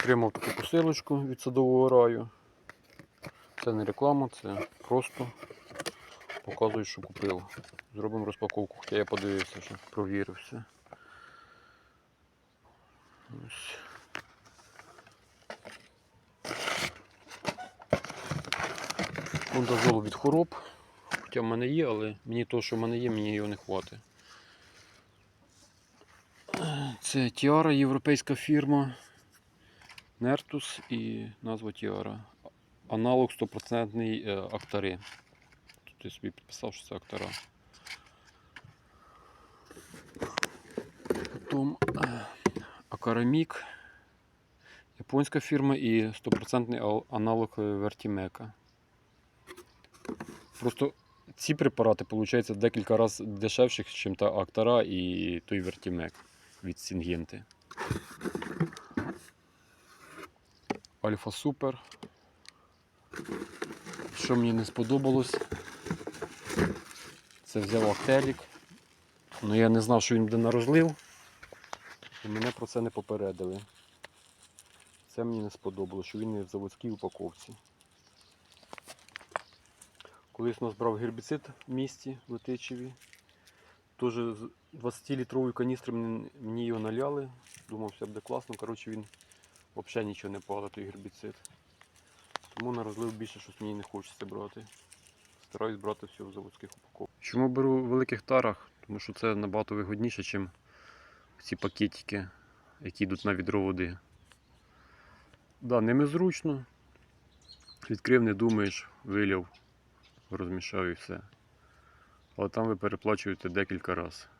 Отримав таку посилочку від садового раю. Це не реклама, це просто показую, що купив. Зробимо розпаковку, хоча я подивився, що провірив все. Ось. Фундазол від хвороб. Хоча в мене є, але мені то, що в мене є, мені його не хватить. Це Тіара, європейська фірма. Нертус і назва Тіара. Аналог 100% е, Актари. Тут я собі підписав, що це Актара. Потім е, Акарамік. Японська фірма і 100% аналог е, Вертімека. Просто ці препарати, виходить, декілька разів дешевших, ніж та Актара і той Вертімек від Сінгенти. Альфа Супер. Що мені не сподобалось, це взяв Актелік. Ну я не знав, що він буде на розлив. І мене про це не попередили. Це мені не сподобалось, що він не в заводській упаковці. Колись нас брав гербіцид в місті в Летичеві. Теж з 20-літрової каністри мені, мені його наляли. Думав, все буде класно. Коротше, він взагалі нічого не палить, той гербіцид. Тому на розлив більше щось мені не хочеться брати. Стараюсь брати все в заводських упаковках. Чому беру в великих тарах? Тому що це набагато вигодніше, ніж ці пакетики, які йдуть на відро води. Да, ними зручно. Відкрив, не думаєш, виляв, розмішав і все. Але там ви переплачуєте декілька разів.